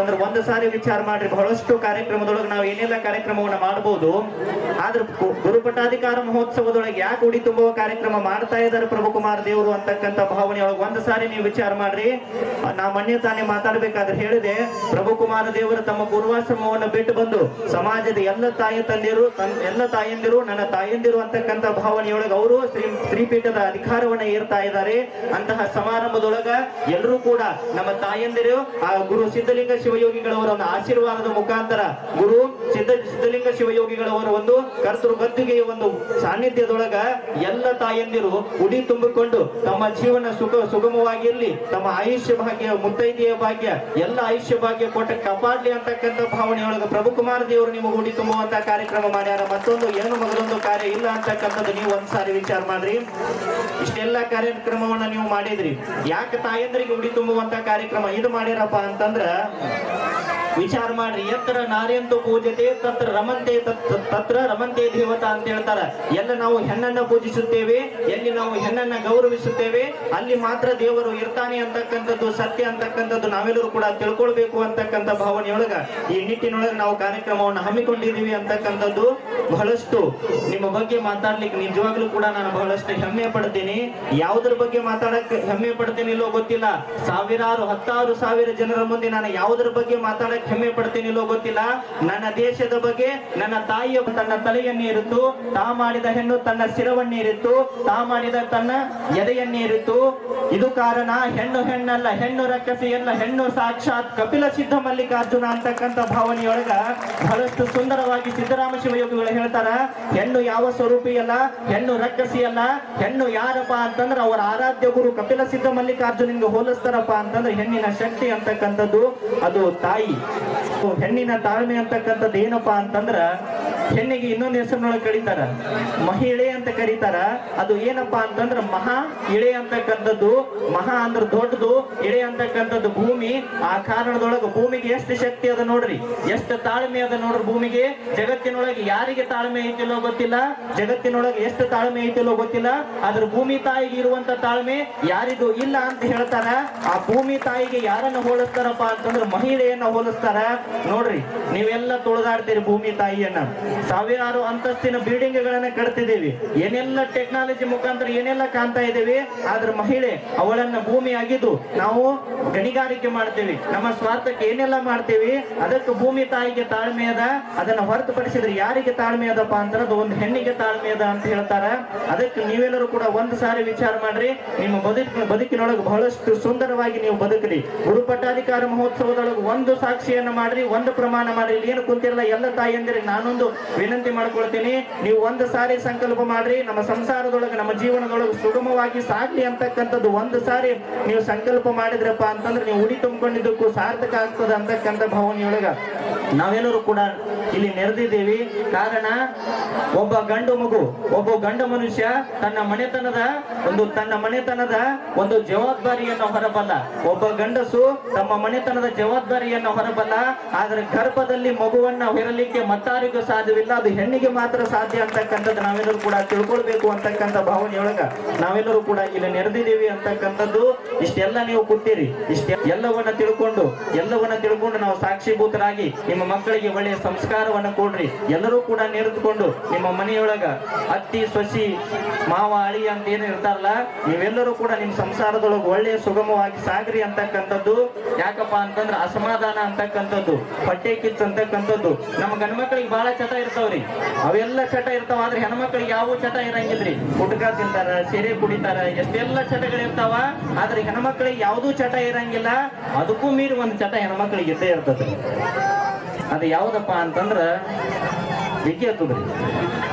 ಅಂದ್ರೆ ಒಂದು ಸಾರಿ ವಿಚಾರ ಮಾಡ್ರಿ, ಬಹಳಷ್ಟು ಕಾರ್ಯಕ್ರಮದೊಳಗೆ ನಾವು ಏನೆಲ್ಲ ಕಾರ್ಯಕ್ರಮವನ್ನ ಮಾಡಬಹುದು ಆದ್ರೆ ಗುರುಪಟ್ಟಾಧಿಕಾರ ಮಹೋತ್ಸವದೊಳಗೆ ಯಾಕೆ ಉಡಿ ತುಂಬುವ ಕಾರ್ಯಕ್ರಮ ಮಾಡ್ತಾ ಇದ್ದಾರೆ ಪ್ರಭು ಕುಮಾರ್ ದೇವರು ಅಂತಕ್ಕಂಥ ಭಾವನೆಯೊಳಗೆ ಒಂದು ಸಾರಿ ನೀವು ವಿಚಾರ ಮಾಡ್ರಿ. ನಾ ಮೊನ್ನೆ ತಾನೇ ಮಾತಾಡ್ಬೇಕಾದ್ರೆ ಹೇಳಿದೆ, ಪ್ರಭು ಕುಮಾರ ದೇವರು ತಮ್ಮ ಪೂರ್ವಾಶ್ರಮವನ್ನು ಬಿಟ್ಟು ಬಂದು ಸಮಾಜದ ಎಲ್ಲ ತಾಯಿ ತಂದಿರು ಎಲ್ಲ ತಾಯಂದಿರು, ನನ್ನ ತಾಯಂದಿರು ಅಂತಕ್ಕಂಥ ಭಾವನೆಯೊಳಗೆ ಅವರು ಶ್ರೀ, ಶ್ರೀಪೀಠದ ಅಧಿಕಾರವನ್ನ ಏರ್ತಾ ಇದ್ದಾರೆ. ಅಂತಹ ಸಮಾರಂಭದೊಳಗ ಎಲ್ಲರೂ ಕೂಡ ನಮ್ಮ ತಾಯಂದಿರು, ಆ ಗುರು ಸಿದ್ಧಲಿಂಗ ಶಿವಯೋಗಿಗಳವರ ಆಶೀರ್ವಾದದ ಮುಖಾಂತರ ಗುರು ಸಿದ್ಧ ಸಿದ್ಧಲಿಂಗ ಶಿವಯೋಗಿಗಳವರ ಒಂದು ಕರ್ತೃ ಗದ್ದುಗೆಯ ಒಂದು ಸಾನ್ನಿಧ್ಯದೊಳಗ ಎಲ್ಲ ತಾಯಂದಿರು ಉಡಿ ತುಂಬಿಕೊಂಡು ತಮ್ಮ ಜೀವನ ಸುಖ ಸುಗಮವಾಗಿರಲಿ, ತಮ್ಮ ಆಯುಷ್ಯ ಭಾಗ್ಯ, ಮುತ್ತೈದೆಯ ಭಾಗ್ಯ, ಎಲ್ಲ ಆಯುಷ್ಯ ಭಾಗ್ಯ ಕೊಟ್ಟ ಕಾಪಾಡ್ಲಿ ಅಂತಕ್ಕಂಥ ಭಾವನೆಯೊಳಗ ಪ್ರಭು ಕುಮಾರ ದೇವರು ನಿಮಗೆ ಉಡಿ ತುಂಬುವಂತ ಕಾರ್ಯಕ್ರಮ ಮಾಡ್ಯಾರ. ಮತ್ತೊಂದು ಏನು ಮೊದಲೊಂದು ಕಾರ್ಯ ಇಲ್ಲ ಅಂತಕ್ಕಂಥದ್ದು ನೀವು ಒಂದ್ಸಾರಿ ವಿಚಾರ ಮಾಡ್ರಿ. ಇಷ್ಟೆಲ್ಲ ಕಾರ್ಯಕ್ರಮವನ್ನ ನೀವು ಮಾಡಿದ್ರಿ. ಯಾಕೆ ತಾಯಂದ್ರಿಗೆ ಉಡಿ ತುಂಬುವಂತ ಕಾರ್ಯಕ್ರಮ ಇದು ಮಾಡ್ಯಾರಪ್ಪ ಅಂತಂದ್ರ Thank you. ವಿಚಾರ ಮಾಡ್ರಿ, ಎತ್ತರ ನಾರ್ಯಂತು ಪೂಜತೆ, ತತ್ರ ರಮಂತೆ, ತತ್- ತತ್ರ ರಮಂತೆ ದೇವತಾ ಅಂತ ಹೇಳ್ತಾರ. ಎಲ್ಲ ನಾವು ಹೆಣ್ಣನ್ನ ಪೂಜಿಸುತ್ತೇವೆ, ಎಲ್ಲಿ ನಾವು ಹೆಣ್ಣನ್ನ ಗೌರವಿಸುತ್ತೇವೆ, ಅಲ್ಲಿ ಮಾತ್ರ ದೇವರು ಇರ್ತಾನೆ ಅಂತಕ್ಕಂಥದ್ದು ಸತ್ಯ ಅಂತಕ್ಕಂಥದ್ದು ನಾವೆಲ್ಲರೂ ಕೂಡ ತಿಳ್ಕೊಳ್ಬೇಕು ಅಂತಕ್ಕಂಥ ಭಾವನೆಯೊಳಗ ಈ ನಿಟ್ಟಿನೊಳಗೆ ನಾವು ಕಾರ್ಯಕ್ರಮವನ್ನು ಹಮ್ಮಿಕೊಂಡಿದ್ದೀವಿ ಅಂತಕ್ಕಂಥದ್ದು ಬಹಳಷ್ಟು. ನಿಮ್ಮ ಬಗ್ಗೆ ಮಾತಾಡ್ಲಿಕ್ಕೆ ನಿಜವಾಗ್ಲೂ ಕೂಡ ನಾನು ಬಹಳಷ್ಟು ಹೆಮ್ಮೆ ಪಡ್ತೀನಿ. ಯಾವುದ್ರ ಬಗ್ಗೆ ಮಾತಾಡಕ್ ಹೆಮ್ಮೆ ಪಡ್ತೀನಿ ಇಲ್ಲೋ ಗೊತ್ತಿಲ್ಲ. ಸಾವಿರಾರು, ಹತ್ತಾರು ಸಾವಿರ ಜನರ ಮುಂದೆ ನಾನು ಯಾವುದ್ರ ಬಗ್ಗೆ ಮಾತಾಡಕ್ ಹೆಮ್ಮೆ ಪಡ್ತೀನಿ ಇಲ್ಲೋ ಗೊತ್ತಿಲ್ಲ. ನನ್ನ ದೇಶದ ಬಗ್ಗೆ ನನ್ನ ತಾಯಿಯ ತನ್ನ ತಲೆಯನ್ನೇರಿತ್ತು ತಾ ಮಾಡಿದ ಹೆಣ್ಣು ತನ್ನ ಶಿರವನ್ನೇರಿತ್ತು ತಾ ಮಾಡಿದ ತನ್ನ ಎದೆಯನ್ನೇರಿತ್ತು ಇದು ಕಾರಣ ಹೆಣ್ಣು ಹೆಣ್ಣಲ್ಲ, ಹೆಣ್ಣು ರಕ್ಕಸಿ ಹೆಣ್ಣು ಸಾಕ್ಷಾತ್ ಕಪಿಲ ಸಿದ್ಧ ಮಲ್ಲಿಕಾರ್ಜುನ ಅಂತಕ್ಕಂಥ ಭಾವನೆಯೊಳಗ ಬಹಳಷ್ಟು ಸುಂದರವಾಗಿ ಸಿದ್ದರಾಮ ಶಿವಯೋಗಿಗಳು ಹೇಳ್ತಾರ, ಹೆಣ್ಣು ಯಾವ ಸ್ವರೂಪಿ ಅಲ್ಲ ಹೆಣ್ಣು ರಕ್ಕಸಿ ಅಲ್ಲ ಹೆಣ್ಣು ಯಾರಪ್ಪ ಅಂತಂದ್ರೆ ಅವರ ಆರಾಧ್ಯ ಗುರು ಕಪಿಲ ಸಿದ್ಧ ಮಲ್ಲಿಕಾರ್ಜುನಿಗೆ ಹೋಲಿಸ್ತಾರಪ್ಪ ಅಂತಂದ್ರೆ ಹೆಣ್ಣಿನ ಶಕ್ತಿ ಅಂತಕ್ಕಂಥದ್ದು, ಅದು ತಾಯಿ. ಹೆಣ್ಣಿನ ತಾಳ್ಮೆ ಅಂತಕ್ಕಂಥದ್ದು ಏನಪ್ಪಾ ಅಂತಂದ್ರ ಹೆಣ್ಣಿಗೆ ಇನ್ನೊಂದು ಹೆಸರಿನೊಳಗೆ ಕರೀತಾರ? ಮಹಿಳೆ ಅಂತ ಕರೀತಾರ. ಅದು ಏನಪ್ಪಾ ಅಂತಂದ್ರ ಮಹಾ ಇಳೆ ಅಂತಕ್ಕಂಥದ್ದು. ಮಹಾ ಅಂದ್ರ ದೊಡ್ಡದು, ಇಳೆ ಅಂತಕ್ಕಂಥದ್ದು ಭೂಮಿ. ಆ ಕಾರಣದೊಳಗೆ ಭೂಮಿಗೆ ಎಷ್ಟು ಶಕ್ತಿ ಅದ ನೋಡ್ರಿ? ಎಷ್ಟು ತಾಳ್ಮೆ ಅದ ನೋಡ್ರಿ ಭೂಮಿಗೆ? ಜಗತ್ತಿನೊಳಗೆ ಯಾರಿಗೆ ತಾಳ್ಮೆ ಐತಿಲ್ಲೋ ಗೊತ್ತಿಲ್ಲ. ಜಗತ್ತಿನೊಳಗೆ ಎಷ್ಟು ತಾಳ್ಮೆ ಐತಿಲ್ಲೋ ಗೊತ್ತಿಲ್ಲ. ಆದ್ರ ಭೂಮಿ ತಾಯಿಗೆ ಇರುವಂತ ತಾಳ್ಮೆ ಯಾರಿಗೂ ಇಲ್ಲ ಅಂತ ಹೇಳ್ತಾರ. ಆ ಭೂಮಿ ತಾಯಿಗೆ ಯಾರನ್ನ ಹೋಲಿಸ್ತಾರಪ್ಪ ಅಂತಂದ್ರೆ ಮಹಿಳೆಯನ್ನ ಹೋಲಿಸ್ತಾರ. ನೋಡ್ರಿ, ನೀವೆಲ್ಲ ತುಳಿದಾಡ್ತೀರಿ ಭೂಮಿ ತಾಯಿಯನ್ನ. ಸಾವಿರಾರು ಅಂತಸ್ತಿನ ಬಿಲ್ಡಿಂಗ್ ಗಳನ್ನ ಕಟ್ತಿದ್ದೀವಿ. ಏನೆಲ್ಲ ಟೆಕ್ನಾಲಜಿ ಮುಖಾಂತರ ಏನೆಲ್ಲ ಕಾಣ್ತಾ ಇದ್ದೀವಿ, ಆದ್ರೆ ಮಹಿಳೆ ಅವಳನ್ನ ಭೂಮಿ ಆಗಿದ್ದು ನಾವು ಗಣಿಗಾರಿಕೆ ಮಾಡ್ತೀವಿ. ನಮ್ಮ ಸ್ವಾರ್ಥಕ್ಕೆ ಏನೆಲ್ಲ ಮಾಡ್ತೀವಿ, ಅದಕ್ಕೆ ಭೂಮಿ ತಾಯಿಗೆ ತಾಳ್ಮೆ ಅದ, ಅದನ್ನ ಹೊರತುಪಡಿಸಿದ್ರೆ ಯಾರಿಗೆ ತಾಳ್ಮೆ ಅದಪ್ಪ ಅಂದ್ರೆ ಅದು ಒಂದು ಹೆಣ್ಣಿಗೆ ತಾಳ್ಮೆ ಅದ ಅಂತ ಹೇಳ್ತಾರ. ಅದಕ್ಕೆ ನೀವೆಲ್ಲರೂ ಕೂಡ ಒಂದು ಸಾರಿ ವಿಚಾರ ಮಾಡ್ರಿ, ನಿಮ್ಮ ಬದುಕಿನ ಬದುಕಿನೊಳಗೆ ಬಹಳಷ್ಟು ಸುಂದರವಾಗಿ ನೀವು ಬದುಕ್ರಿ ಗುರು ಪಟ್ಟಾಧಿಕಾರ ಮಹೋತ್ಸವದೊಳಗೆ ಒಂದು ಸಾಕ್ಷಿಯನ್ನ ಮಾಡ್ರಿ, ಒಂದು ಪ್ರಮಾಣ ಮಾಡ್ರಿ. ಏನು ಕುಂತಿರಲ್ಲ, ಎಲ್ಲ ತಾಯಿ ಅಂದ್ರೆ ನಾನೊಂದು ವಿನಂತಿ ಮಾಡ್ಕೊಳ್ತೀನಿ, ನೀವು ಒಂದು ಸಾರಿ ಸಂಕಲ್ಪ ಮಾಡ್ರಿ, ನಮ್ಮ ಸಂಸಾರದೊಳಗೆ, ನಮ್ಮ ಜೀವನದೊಳಗೆ ಸುಗಮವಾಗಿ ಸಾಗ್ಲಿ ಅಂತಕ್ಕಂಥದ್ದು ಒಂದು ಸಾರಿ ನೀವು ಸಂಕಲ್ಪ ಮಾಡಿದ್ರಪ್ಪ ಅಂತಂದ್ರೆ ನೀವು ಉಡಿ ತುಂಬಿಕೊಂಡಿದ್ದಕ್ಕೂ ಸಾರ್ಥಕ ಆಗ್ತದೆ ಅಂತಕ್ಕಂಥ ಭಾವನೆಯೊಳಗ ನಾವೆಲ್ಲರೂ ಕೂಡ ಇಲ್ಲಿ ನೆರೆದಿದ್ದೀವಿ. ಕಾರಣ, ಒಬ್ಬ ಗಂಡು ಮಗು, ಒಬ್ಬ ಗಂಡ ಮನುಷ್ಯ ತನ್ನ ಮನೆತನದ ಒಂದು, ತನ್ನ ಮನೆತನದ ಒಂದು ಜವಾಬ್ದಾರಿಯನ್ನು ಹೊರಬಲ್ಲ. ಒಬ್ಬ ಗಂಡಸು ತಮ್ಮ ಮನೆತನದ ಜವಾಬ್ದಾರಿಯನ್ನು ಹೊರಬಲ್ಲ. ಆದ್ರೆ ಗರ್ಭದಲ್ಲಿ ಮಗುವನ್ನ ಹೊರಲಿಕ್ಕೆ ಮತ್ತಾರಿಗೂ ಸಾಧ್ಯವಿಲ್ಲ ಅದು ಹೆಣ್ಣಿಗೆ ಮಾತ್ರ ಸಾಧ್ಯ ಅಂತಕ್ಕಂಥದ್ದು ನಾವೆಲ್ಲರೂ ಕೂಡ ತಿಳ್ಕೊಳ್ಬೇಕು ಅಂತಕ್ಕಂಥ ಭಾವನೆಯೊಳಗ ನಾವೆಲ್ಲರೂ ಕೂಡ ಇಲ್ಲಿ ನೆರೆದಿದ್ದೀವಿ ಅಂತಕ್ಕಂಥದ್ದು ಇಷ್ಟೆಲ್ಲ ನೀವು ಕೊಟ್ಟಿರಿ ಇಷ್ಟ ಎಲ್ಲವನ್ನ ತಿಳ್ಕೊಂಡು ಎಲ್ಲವನ್ನ ತಿಳ್ಕೊಂಡು ನಾವು ಸಾಕ್ಷಿಭೂತರಾಗಿ ನಿಮ್ಮ ಮಕ್ಕಳಿಗೆ ಒಳ್ಳೆಯ ಸಂಸ್ಕಾರವನ್ನ ಕೊಡ್ರಿ. ಎಲ್ಲರೂ ಕೂಡ ನೆರೆದುಕೊಂಡು ನಿಮ್ಮ ಮನೆಯೊಳಗ ಅತ್ತಿ, ಸೊಸಿ, ಮಾವ, ಅಳಿ ಅಂತ ಏನು ಇರ್ತಾರಲ್ಲ, ನೀವೆಲ್ಲರೂ ಕೂಡ ನಿಮ್ಮ ಸಂಸಾರದೊಳಗೆ ಒಳ್ಳೆಯ ಸುಗಮವಾಗಿ ಸಾಗ್ರಿ ಅಂತಕ್ಕಂಥದ್ದು. ಯಾಕಪ್ಪ ಅಂತಂದ್ರೆ ಅಸಮಾಧಾನ ಅಂತಕ್ಕಂಥದ್ದು ಹೊಟ್ಟೆ ಕಿಚ್ಚು ಅಂತಕ್ಕಂಥದ್ದು. ನಮ್ಮ ಗಂಡ್ಮಕ್ಳಿಗೆ ಬಹಳ ಚಟ ಇರ್ತಾವ್ರಿ. ಅವೆಲ್ಲ ಚಟ ಇರ್ತಾವ, ಆದ್ರೆ ಹೆಣ್ಮಕ್ಳಿಗೆ ಯಾವ ಚಟ ಇರಂಗಿಲ್ರಿ. ಹುಡ್ಕ ತಿಂತಾರ, ಸೀರೆ ಕುಡಿತಾರ, ಎಷ್ಟೆಲ್ಲ ಚಟಗಳಿರ್ತಾವ ಆದ್ರೆ ಹೆಣ್ಮಕ್ಳಿಗೆ ಯಾವ್ದೂ ಚಟ ಇರಂಗಿಲ್ಲ. ಅದಕ್ಕೂ ಮೀರಿ ಒಂದು ಚಟ ಹೆಣ್ಮಕ್ಳಿಗೆ ಇದ್ದೇ ಇರ್ತದೆ ಅದು ಯಾವ್ದಪ್ಪ ಅಂತಂದ್ರ ಬೆಂಕಿ ಹತ್ತದ್ರಿ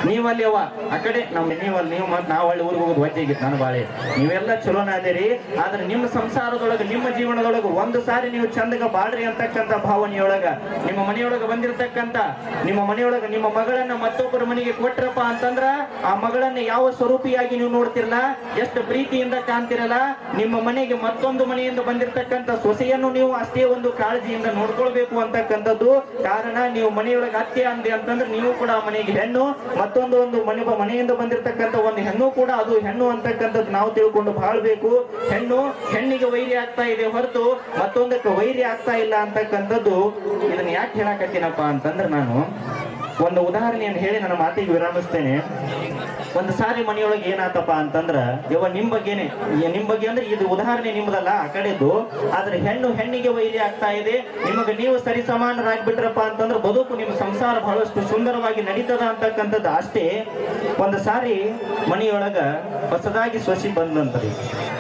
ನೀವಲ್ಲಿ ಅವ, ಆ ಕಡೆ ನಮ್ಮ ನೀವಲ್ಲಿ ನೀವು ಮತ್ತೆ ನಾವು ಹಳ್ಳಿ ಊರಿಗೆ ಹೋಗೋದು ವಜ್ಜೆ ನಾನು ಬಾಳೆ. ನೀವೆಲ್ಲ ಚಲೋನ ಅದೇರಿ ಆದ್ರೆ ನಿಮ್ಮ ಸಂಸಾರದೊಳಗೆ, ನಿಮ್ಮ ಜೀವನದೊಳಗೆ ಒಂದು ಸಾರಿ ನೀವು ಚಂದಗ ಬಾಳ್ರಿ ಅಂತಕ್ಕಂಥ ಭಾವನೆಯೊಳಗ, ನಿಮ್ಮ ಮನೆಯೊಳಗೆ ಬಂದಿರತಕ್ಕಂತ ನಿಮ್ಮ ಮನೆಯೊಳಗೆ ನಿಮ್ಮ ಮಗಳನ್ನ ಮತ್ತೊಬ್ಬರ ಮನೆಗೆ ಕೊಟ್ರಪ್ಪ ಅಂತಂದ್ರ ಆ ಮಗಳನ್ನ ಯಾವ ಸ್ವರೂಪಿಯಾಗಿ ನೀವು ನೋಡ್ತಿರಲ್ಲ ಎಷ್ಟು ಪ್ರೀತಿಯಿಂದ ಕಾಣ್ತಿರಲ್ಲ? ನಿಮ್ಮ ಮನೆಗೆ ಮತ್ತೊಂದು ಮನೆಯಿಂದ ಬಂದಿರತಕ್ಕಂತ ಸೊಸೆಯನ್ನು ನೀವು ಅಷ್ಟೇ ಒಂದು ಕಾಳಜಿಯಿಂದ ನೋಡ್ಕೊಳ್ಬೇಕು ಅಂತಕ್ಕಂಥದ್ದು ಕಾರಣ ನೀವು ಮನೆಯೊಳಗೆ ಅತ್ತೆ ಅಂದೆ ಅಂತಂದ್ರೆ ನೀವು ಕೂಡ ಮನೆಗೆ ಹೆಣ್ಣು, ಮತ್ತೊಂದು ಒಂದು ಮನೆ ಮನೆಯಿಂದ ಬಂದಿರತಕ್ಕಂತ ಒಂದು ಹೆಣ್ಣು ಕೂಡ ಅದು ಹೆಣ್ಣು ಅಂತಕ್ಕಂಥದ್ದು ನಾವು ತಿಳ್ಕೊಂಡು ಬಾಳ್ಬೇಕು ಹೆಣ್ಣು ಹೆಣ್ಣಿಗೆ ವೈರಿ ಆಗ್ತಾ ಇದೆ ಹೊರತು ಮತ್ತೊಂದಕ್ಕೆ ವೈರಿ ಆಗ್ತಾ ಇಲ್ಲ ಅಂತಕ್ಕಂಥದ್ದು ಇದನ್ನ ಯಾಕೆ ಹೇಳಕತ್ತೀನಪ್ಪ ಅಂತಂದ್ರೆ ನಾನು ಒಂದು ಉದಾಹರಣೆಯನ್ನು ಹೇಳಿ ನನ್ನ ಮಾತಿಗೆ ವಿರಾಮಿಸ್ತೇನೆ. ಒಂದು ಸಾರಿ ಮನೆಯೊಳಗೆ ಏನಾತಪ್ಪ ಅಂತಂದ್ರ ಇವ ನಿಮ್ ಬಗ್ಗೆನೆ ನಿಮ್ ಬಗ್ಗೆ ಅಂದ್ರೆ ಇದು ಉದಾಹರಣೆ ನಿಮ್ದಲ್ಲ, ಆ ಕಡೆದು ಆದ್ರೆ ಹೆಣ್ಣು ಹೆಣ್ಣಿಗೆ ವೈರಿ ಆಗ್ತಾ ಇದೆ, ನಿಮಗೆ ನೀವು ಸರಿ ಸಮಾನರಾಗ್ಬಿಟ್ರಪ್ಪ ಅಂತಂದ್ರೆ ಬದುಕು ನಿಮ್ಮ ಸಂಸಾರ ಬಹಳಷ್ಟು ಸುಂದರವಾಗಿ ನಡೀತದ ಅಂತಕ್ಕಂಥದ್ದು ಅಷ್ಟೇ. ಒಂದು ಸಾರಿ ಮನೆಯೊಳಗ ಹೊಸದಾಗಿ ಸೊಸಿ ಬಂದಂತ್ರಿ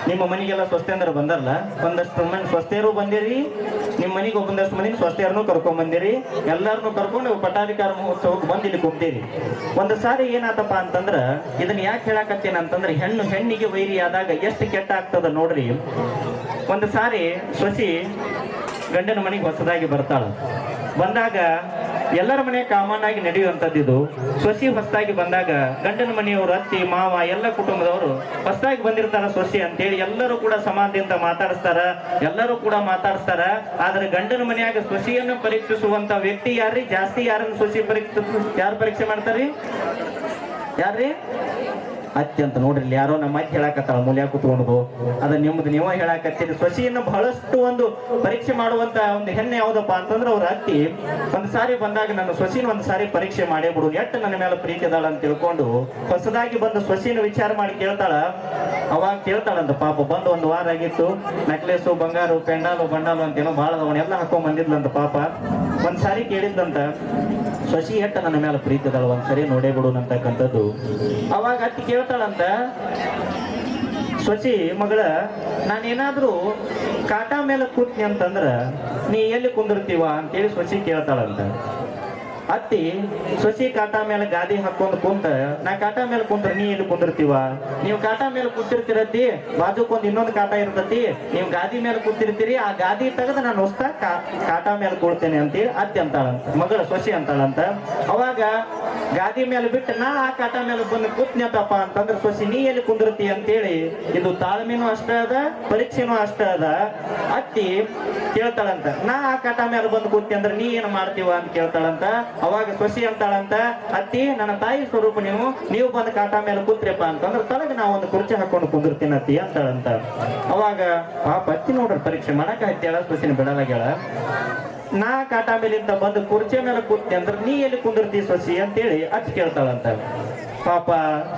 ನಿಮ್ಮ ಮನೆಗೆಲ್ಲ ಸ್ವಸ್ಥೆಂದ್ರ ಬಂದಲ್ಲ ಒಂದಷ್ಟು ಮಂದಿ ಸ್ವಸ್ಥೆಯರು ಬಂದಿರಿ. ನಿಮ್ಮ ಮನೆಗೆ ಒಂದಷ್ಟು ಮಂದಿ ಸ್ವಸ್ಥೆಯರನ್ನು ಕರ್ಕೊಂಡ್ ಬಂದಿರಿ. ಎಲ್ಲಾರನ್ನು ಕರ್ಕೊಂಡು ಪಟ್ಟಾಧಿಕಾರ ಮಹೋತ್ಸವಕ್ಕೆ ಬಂದು ಇಲ್ಲಿ ಕುಂತೀರಿ. ಒಂದು ಸಾರಿ ಏನಾತಪ್ಪ ಅಂತಂದ್ರ ಇದನ್ನ ಯಾಕೆ ಹೇಳಕತ್ತೇನ ಅಂತಂದ್ರೆ, ಹೆಣ್ಣು ಹೆಣ್ಣಿಗೆ ವೈರಿ ಆದಾಗ ಎಷ್ಟು ಕೆಟ್ಟ ಆಗ್ತದ ನೋಡ್ರಿ. ಒಂದು ಸಾರಿ ಸೊಸಿ ಗಂಡನ ಮನೆಗೆ ಹೊಸದಾಗಿ ಬರ್ತಾಳ. ಬಂದಾಗ ಎಲ್ಲರ ಮನೆ ಕಾಮನ್ ಆಗಿ ನಡೆಯುವಂಥದ್ದು ಇದು. ಸೊಸಿ ಹೊಸದಾಗಿ ಬಂದಾಗ ಗಂಡನ ಮನೆಯವರು, ಅತ್ತಿ, ಮಾವ, ಎಲ್ಲ ಕುಟುಂಬದವರು ಹೊಸದಾಗಿ ಬಂದಿರ್ತಾರ ಸೊಸಿ ಅಂತೇಳಿ ಎಲ್ಲರೂ ಕೂಡ ಸಮಾನದಿಂದ ಮಾತಾಡಿಸ್ತಾರ, ಎಲ್ಲರೂ ಕೂಡ ಮಾತಾಡಿಸ್ತಾರ. ಆದ್ರೆ ಗಂಡನ ಮನೆಯಾಗ ಸೊಸಿಯನ್ನು ಪರೀಕ್ಷಿಸುವಂತ ವ್ಯಕ್ತಿ ಯಾರ್ರಿ? ಜಾಸ್ತಿ ಯಾರನ್ನು ಸೊಸಿ ಪರೀಕ್ಷೆ ಯಾರು ಪರೀಕ್ಷೆ ಮಾಡ್ತಾರ್ರಿ? ಯಾರ್ರಿ? ಅತ್ತಿ ಅಂತ ನೋಡ್ರಿ ಯಾರೋ ನಮ್ಮ ಅತ್ತಿ ಹೇಳಾಕತ್ತಾಳ ಮೂಲ್ಯ ಕುತ್ಕೊಂಡು ಅದ ನಿಮ್ದು ನೀವ ಹೇಳಾಕತ್ತೀರಿ. ಸೊಸಿಯನ್ನು ಬಹಳಷ್ಟು ಒಂದು ಪರೀಕ್ಷೆ ಮಾಡುವಂತ ಒಂದು ಹೆಣ್ಣೆ ಯಾವ್ದಪ್ಪ ಅಂತಂದ್ರೆ ಅವ್ರ ಅತ್ತಿ, ಒಂದ್ ಸಾರಿ ಬಂದಾಗ ನನ್ನ ಸೊಸಿನ ಒಂದ್ ಸಾರಿ ಪರೀಕ್ಷೆ ಮಾಡೇ ಬಿಡು. ಎಟ್ಟು ನನ್ನ ಮೇಲೆ ಪ್ರೀತಿ ಅದಾಳ ಅಂತ ತಿಳ್ಕೊಂಡು ಹೊಸದಾಗಿ ಬಂದು ಸೊಸಿನ ವಿಚಾರ ಮಾಡಿ ಕೇಳ್ತಾಳ. ಅವಾಗ ಕೇಳ್ತಾಳಂತ ಪಾಪ, ಬಂದು ಒಂದು ವಾರ ಆಗಿತ್ತು. ನೆಕ್ಲೆಸು, ಬಂಗಾರು, ಪೆಂಡಾಲು, ಬಂಡಾಲು ಅಂತೇನೋ ಬಹಳ ಅವನ್ನೆಲ್ಲ ಹಾಕೊಂಡ್ ಬಂದಿದ್ಲಂತ ಪಾಪ. ಒಂದ್ ಸಾರಿ ಕೇಳಿದ್ದಂತ ಸೊಸಿ ಎಟ್ಟ ನನ್ನ ಮೇಲೆ ಪ್ರೀತಿ ಅದಾಳ? ಒಂದ್ಸರಿ ನೋಡೇ ಬಿಡು ಅಂತಕ್ಕಂಥದ್ದು ಅವಾಗ ಅತ್ತಿ ಕೇಳ್ತಾಳಂತ ಶಶಿ ಮಗಳ ನಾನೇನಾದ್ರೂ ಕಾಟ ಮೇಲೆ ಕೂತ್ನಿ ಅಂತಂದ್ರ ನೀ ಎಲ್ಲಿ ಕುಂದಿರ್ತೀವ ಅಂತೇಳಿ ಶಶಿ ಕೇಳ್ತಾಳಂತ. ಅತ್ತಿ, ಸೊಸಿ ಕಾಟ ಮೇಲೆ ಗಾದಿ ಹಾಕೊಂಡು ಕುಂತ, ನಾ ಕಾಟ ಮೇಲೆ ಕುಂತ್ರ ನೀ ಎಲ್ಲಿ ಕುಂದಿರ್ತೀವ? ನೀವು ಕಾಟ ಮೇಲೆ ಕೂತಿರ್ತಿರತ್ತಿ ಬಾಜುಕೊಂದು ಇನ್ನೊಂದು ಕಾಟ ಇರ್ತತಿ, ನೀವು ಗಾದಿ ಮೇಲೆ ಕೂತಿರ್ತೀರಿ, ಆ ಗಾದಿ ತೆಗೆದು ನಾನು ಹೊಸ್ತಾ ಕಾಟ ಮೇಲೆ ಕೂಳ್ತೇನೆ ಅಂತೇಳಿ ಅತ್ತಿ ಅಂತಾಳಂತ, ಮಗಳ ಸೊಸಿ ಅಂತಾಳಂತ. ಅವಾಗ ಗಾದಿ ಮೇಲೆ ಬಿಟ್ಟು ನಾ ಆ ಕಾಟ ಮೇಲೆ ಬಂದು ಕೂತ್ನಪ್ಪ ಅಂತಂದ್ರೆ, ಸೊಸಿ ನೀ ಎಲ್ಲಿ ಕುಂದಿರ್ತಿ ಅಂತೇಳಿ ಇದು ತಾಳ್ಮೆನೂ ಅಷ್ಟ ಅದ, ಪರೀಕ್ಷೆನೂ ಅಷ್ಟ ಅದ. ಅತ್ತಿ ಕೇಳ್ತಾಳಂತ, ನಾ ಆ ಕಾಟ ಮೇಲೆ ಬಂದು ಕೂತಿ ಅಂದ್ರೆ ನೀ ಏನ್ ಮಾಡ್ತೀವ ಅಂತ ಕೇಳ್ತಾಳಂತ ಅವಾಗ ಸೊಸಿ ಅಂತಾಳಂತ, ಅತ್ತಿ, ನನ್ನ ತಾಯಿ ಸ್ವರೂಪ ನೀವು ನೀವು ಬಂದು ಕಾಟ ಮೇಲೆ ಕೂತ್ರಿಪ್ಪ ಅಂತಂದ್ರೆ ತಲೆಗೆ ನಾವು ಒಂದು ಕುರ್ಚಿ ಹಾಕೊಂಡು ಕುಂದಿರ್ತೀನಿ ಅತ್ತಿ ಅಂತಾಳಂತ. ಅವಾಗ, ಪಾಪ ಅತ್ತಿ ನೋಡ್ರಿ ಪರೀಕ್ಷೆ ಮಾಡಕ್ ಹತ್ತಿಯಾಳ ಸೊಸಿನ ಬಿಡಲಾಗ್ಯಾಳ. ನಾ ಕಾಟ ಮೇಲಿಂದ ಬಂದು ಕುರ್ಚಿ ಮೇಲೆ ಕೂತ್ನಿ ಅಂದ್ರೆ ನೀ ಎಲ್ಲಿ ಕುಂದಿರ್ತಿ ಸೊಸಿ? ಅಂತೇಳಿ ಅತ್ತಿ ಕೇಳ್ತಾಳಂತ. ಪಾಪ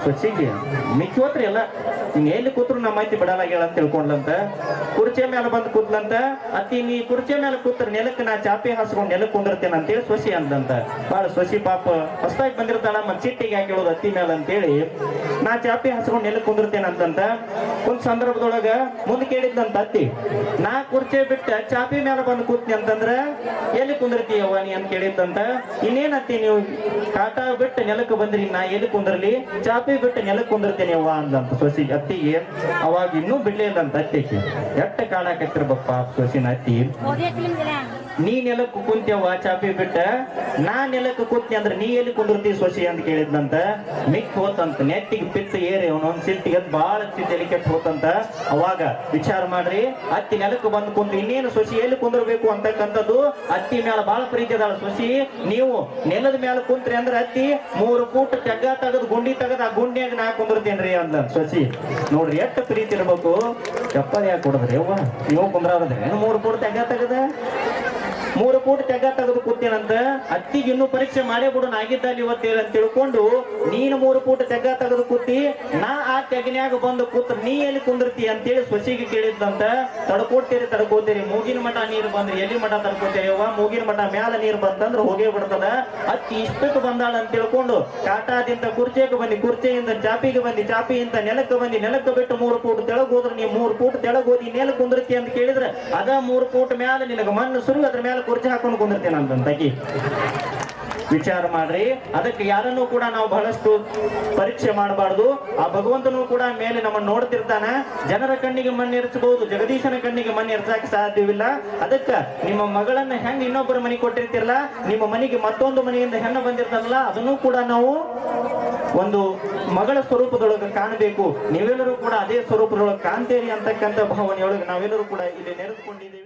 ಸೊಸಿಗೆ ಮಿಕ್ಕಿ ಹೋತ್ರಿ ಎಲ್ಲ. ನೀನ್ ಎಲ್ಲಿ ಕೂತ್ರು ನಮ್ಮ ಐತಿ ಬಿಡಲಾಗ್ಯಾಳ ಅಂತ ತಿಳ್ಕೊಂಡ್ಲಂತ. ಕುರ್ಚಿ ಮೇಲೆ ಬಂದು ಕೂತ್ಲಂತ, ಅತ್ತಿ, ನೀ ಕುರ್ಚಿ ಮೇಲೆ ಕೂತ್ರ ನೆಲಕ್ಕೆ ನಾ ಚಾಪೆ ಹಾಸ್ಕೊಂಡು ನೆಲಕ್ಕೆ ಕುಂದಿರ್ತೇನೆ ಅಂತೇಳಿ ಸೊಸಿ ಅಂದಂತ. ಬಾಳ ಸೊಸಿ ಪಾಪ ಹೊಸದಾಗಿ ಬಂದಿರ್ತಾಳ ಮತ್ ಚಿಟ್ಟಿಗೆ ಹಾಕಿಳೋದು ಅತ್ತಿ ಮೇಲೆ ಅಂತೇಳಿ. ನಾ ಚಾಪಿ ಹಸ್ಕೊಂಡು ನೆಲಕ್ಕೆ ಕುಂದಿರ್ತೇನೆ ಅಂತಂತ ಒಂದ್ ಸಂದರ್ಭದೊಳಗ ಮುಂದೆ ಕೇಳಿದ್ದಂತ ಅತ್ತಿ ನಾ ಕುರ್ಚಿ ಬಿಟ್ಟ ಚಾಪಿ ಮೇಲೆ ಬಂದು ಕೂತ್ನಿ ಅಂತಂದ್ರ ಎಲ್ಲಿ ಕುಂದಿರ್ತೀಯವ್ವ ನೀ ಅಂತ ಕೇಳಿದ್ದಂತ, ಇನ್ನೇನತ್ತಿ ನೀವು? ಕಾಟ ಬಿಟ್ಟು ನೆಲಕ್ಕೆ ಬಂದ್ರಿ, ನಾ ಎಲ್ಲಿ ಕುಂದಿರ್ಲಿ? ಚಾಪಿ ಬಿಟ್ಟು ನೆಲಕ್ಕೆ ಕುಂದಿರ್ತೇನೆ ಅವ್ವ ಅಂದಂತ ಸೊಸಿ ಅತ್ತಿಗೆ ಅವಾಗ ಇನ್ನೂ ಬಿಡ್ಲಿಲ್ಲ ಅಂತ ಅತ್ತಿಗೆ ಎಟ್ಟ ಕಾಡಾಕತ್ತಿರ್ಬಪ್ಪ ಸೊಸಿನ ಅತ್ತಿ. ನೀ ನೆಲಕ್ಕೆ ಕುಂತ್ಯವ್ವ ಚಾಪಿ ಬಿಟ್ಟ, ನಾ ನೆಲಕ್ಕೆ ಕೂತ್ನಿ ಅಂದ್ರೆ ನೀ ಎಲ್ಲಿ ಕುಂದಿರ್ತಿ ಸೊಸಿ ಅಂತ ಕೇಳಿದ್ನಂತ, ಮಿಕ್ ಹೋತಂತ, ನೆಟ್ಟಿಗೆ ಪಿತ್ತ ಏರಿ ಅವನೊಂದ್ ಸಿಟ್ಟಿಗೆ ಬಾಳ ಸಿಟ್ಟಲ್ಲಿ ಕೆಟ್ಟ ಹೋತಂತ. ಅವಾಗ ವಿಚಾರ ಮಾಡ್ರಿ, ಅತ್ತಿ ನೆಲಕ್ಕೆ ಬಂದು ಕುಂತ ಇನ್ನೇನು ಸೊಸಿ ಎಲ್ಲಿ ಕುಂದಿರ್ಬೇಕು ಅಂತಕ್ಕಂಥದ್ದು, ಅತ್ತಿ ಮೇಲೆ ಬಹಳ ಪ್ರೀತಿ ಅದಾಳ ಸೊಸಿ. ನೀವು ನೆಲದ ಮೇಲೆ ಕುಂತ್ರಿ ಅಂದ್ರೆ ಅತ್ತಿ, ಮೂರು ಕೂಟ ತೆಗ್ಗ ತೆಗೆದು ಗುಂಡಿ ತೆಗದ್ ಆ ಗುಂಡಿಯಾಗ ನಾ ಕುಂದಿರ್ತೇನ್ರಿ ಅಂದ ಸೊಸಿ. ನೋಡ್ರಿ ಎಷ್ಟು ಪ್ರೀತಿ ಇರ್ಬೇಕು. ಚಪ್ಪಲಿ ಯಾಕೆ ಕೊಡದ್ರಿ ಅವ್ವ. ನೀವು ಕುಂದ್ರಾದ್ರೆ ಮೂರು ಕೂಟ ತೆಗ್ಗ ತೆಗದ? ಮೂರು ಕೋಟಿ ತೆಗ್ಗ ತೆಗೆದು ಕೂತೀನಂತ ಅತ್ತಿಗೆ ಇನ್ನೂ ಪರೀಕ್ಷೆ ಮಾಡೇ ಬಿಡು ಆಗಿದ್ದಲ್ಲಿ ಇವತ್ತೇಳಿ ಅಂತ ತಿಳ್ಕೊಂಡು ನೀನು ಮೂರು ಕೋಟಿ ತೆಗ್ಗ ತೆಗೆದು ಕೂತಿ, ನಾ ಆ ತೆಗನ್ಯಾಗ ಬಂದು ಕೂತ್ರ ನೀ ಎಲ್ಲಿ ಕುಂದಿರ್ತಿ ಅಂತೇಳಿ ಸೊಸಿಗೆ ಕೇಳಿದ್ದಂತ ತಡ್ಕೊಡ್ತೀರಿ ತಡ್ಕೋತೀರಿ ಮೂಗಿನ ಮಠ ನೀರು ಬಂದ್ರೆ ಎಲ್ಲಿ ಮಠ ತಡ್ಕೋತೀರಿ ಅವ್ವ? ಮೂಗಿನ ಮಠ ಮ್ಯಾಲ ನೀರು ಬಂತಂದ್ರೆ ಹೋಗೇ ಬಿಡ್ತದ. ಅತ್ತಿ ಇಷ್ಟಕ್ಕೆ ಬಂದಾಳ ಅಂತ ತಿಳ್ಕೊಂಡು ಕಾಟಾದಿಂದ ಕುರ್ಚಿಗೆ ಬಂದಿ, ಕುರ್ಚಿಯಿಂದ ಚಾಪಿಗೆ ಬಂದಿ, ಚಾಪಿಯಿಂದ ನೆಲಕ್ಕೆ ಬಂದಿ, ನೆಲಕ್ಕೆ ಬಿಟ್ಟು ಮೂರು ಕೋಟಿ ತೆಳಗೋದ್ರೆ ನೀ ಮೂರು ಕೋಟಿ ತೆಳಗೋದಿ ನೆಲ ಕುಂದಿರ್ತಿ ಅಂತ ಕೇಳಿದ್ರೆ, ಅದ ಮೂರು ಕೋಟಿ ಮ್ಯಾಲ ನಿನಗೆ ಮಣ್ಣು ಸುರು ಅದ್ರ ಮೇಲೆ ಕುರ್ಚಿ ಹಾಕೊಂಡು ಕುಂದಿರ್ತೇನೆ ಅಂತಂತಕಿ ವಿಚಾರ ಮಾಡ್ರಿ. ಅದಕ್ಕೆ ಯಾರನ್ನೂ ಕೂಡ ನಾವು ಬಹಳಷ್ಟು ಪರೀಕ್ಷೆ ಮಾಡಬಾರ್ದು. ಆ ಭಗವಂತನು ಕೂಡ ಮೇಲೆ ನಮ್ಮನ್ನು ನೋಡ್ತಿರ್ತಾನ. ಜನರ ಕಣ್ಣಿಗೆ ಮಣ್ಣು ಎರ್ಚಬಹುದು ಜಗದೀಶನ ಕಣ್ಣಿಗೆ ಮಣ್ಣು ಎರ್ಚಕ್ ಸಾಧ್ಯವಿಲ್ಲ. ಅದಕ್ಕ ನಿಮ್ಮ ಮಗಳನ್ನ ಹೆಂಗ್ ಇನ್ನೊಬ್ಬರ ಮನೆ ಕೊಟ್ಟಿರ್ತಿರಲ್ಲ, ನಿಮ್ಮ ಮನೆಗೆ ಮತ್ತೊಂದು ಮನೆಯಿಂದ ಹೆಣ್ಣು ಬಂದಿರ್ತಾರಲ್ಲ, ಅದನ್ನು ಕೂಡ ನಾವು ಒಂದು ಮಗಳ ಸ್ವರೂಪದೊಳಗೆ ಕಾಣಬೇಕು. ನೀವೆಲ್ಲರೂ ಕೂಡ ಅದೇ ಸ್ವರೂಪದೊಳಗೆ ಕಾಣ್ತೇರಿ ಅಂತಕ್ಕಂಥ ಭಾವನೆಯೊಳಗೆ ನಾವೆಲ್ಲರೂ ಕೂಡ ಇಲ್ಲಿ ನೆರೆದುಕೊಂಡಿದ್ದೇವೆ.